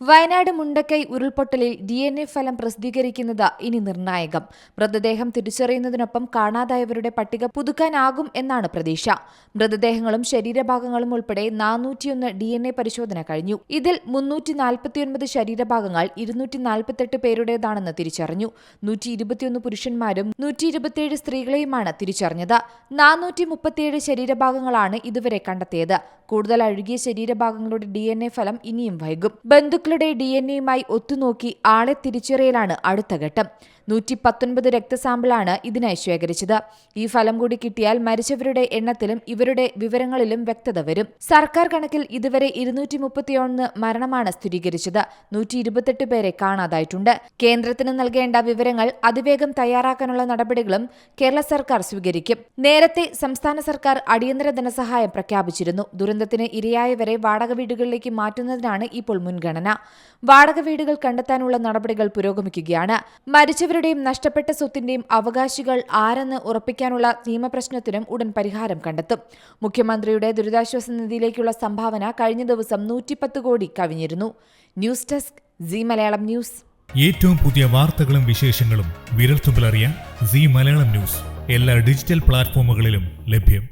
വയനാട് മുണ്ടക്കൈ ഉരുൾപൊട്ടലിൽ D N A ഫലം പ്രസിദ്ധീകരിക്കുന്നത് ഇനി നിർണായകം. മൃതദേഹം തിരിച്ചറിയുന്നതിനൊപ്പം കാണാതായവരുടെ പട്ടിക പുതുക്കാനാകും എന്നാണ് പ്രതീക്ഷ. മൃതദേഹങ്ങളും ശരീരഭാഗങ്ങളും ഉൾപ്പെടെ നാനൂറ്റിയൊന്ന് ഡി എൻ എ പരിശോധന കഴിഞ്ഞു. ഇതിൽ മുന്നൂറ്റി നാൽപ്പത്തിയൊൻപത് ശരീരഭാഗങ്ങൾ ഇരുന്നൂറ്റി നാൽപ്പത്തെട്ട് പേരുടേതാണെന്ന് തിരിച്ചറിഞ്ഞു. നൂറ്റി ഇരുപത്തിയൊന്ന് പുരുഷന്മാരും നൂറ്റി ഇരുപത്തിയേഴ് സ്ത്രീകളെയുമാണ് തിരിച്ചറിഞ്ഞത്. നാനൂറ്റി മുപ്പത്തിയേഴ് ശരീരഭാഗങ്ങളാണ് ഇതുവരെ കണ്ടെത്തിയത്. കൂടുതൽ അഴുകിയ ശരീരഭാഗങ്ങളുടെ ഡി എൻ എ ഫലം ഇനിയും വൈകും. ബന്ധുക്കളുടെ ഡി എൻ എയുമായി ഒത്തുനോക്കി ആളെ തിരിച്ചറിയലാണ് അടുത്ത ഘട്ടം. നൂറ്റി പത്തൊൻപത് രക്തസാമ്പിളാണ് ഇതിനായി ശേഖരിച്ചത്. ഈ ഫലം കൂടി കിട്ടിയാൽ മരിച്ചവരുടെ എണ്ണത്തിലും ഇവരുടെ വിവരങ്ങളിലും വ്യക്തത വരും. സർക്കാർ കണക്കിൽ ഇതുവരെ ഇരുന്നൂറ്റി മുപ്പത്തിയൊന്ന് മരണമാണ് സ്ഥിരീകരിച്ചത്. നൂറ്റി ഇരുപത്തെട്ട് പേരെ കാണാതായിട്ടുണ്ട്. കേന്ദ്രത്തിന് നൽകേണ്ട വിവരങ്ങൾ അതിവേഗം തയ്യാറാക്കാനുള്ള നടപടികളും കേരള സർക്കാർ സ്വീകരിക്കും. നേരത്തെ സംസ്ഥാന സർക്കാർ അടിയന്തര ധനസഹായം പ്രഖ്യാപിച്ചിരുന്നു. ദുരന്തത്തിന് ഇരയായവരെ വാടക വീടുകളിലേക്ക് മാറ്റുന്നതിനാണ് ഇപ്പോൾ മുൻഗണന. വാടക വീടുകൾ കണ്ടെത്താനുള്ള നടപടികൾ പുരോഗമിക്കുകയാണ്. മരിച്ചവരുടെയും നഷ്ടപ്പെട്ട സ്വത്തിന്റെയും അവകാശികൾ ആരെന്ന് ഉറപ്പിക്കാനുള്ള നിയമപ്രശ്നത്തിനും ഉടൻ പരിഹാരം കണ്ടെത്തും. മുഖ്യമന്ത്രിയുടെ ദുരിതാശ്വാസ നിധിയിലേക്കുള്ള സംഭാവന കഴിഞ്ഞ ദിവസം നൂറ്റിപ്പത്ത് കോടി കവിഞ്ഞിരുന്നു. News desk Zee Malayalam news. ഏറ്റവും പുതിയ വാർത്തകളും വിശേഷങ്ങളും വിരൽത്തുമ്പിലറിയാൻ സി മലയാളം ന്യൂസ്. എല്ലാ ഡിജിറ്റൽ പ്ലാറ്റ്ഫോമുകളിലും ലഭ്യം.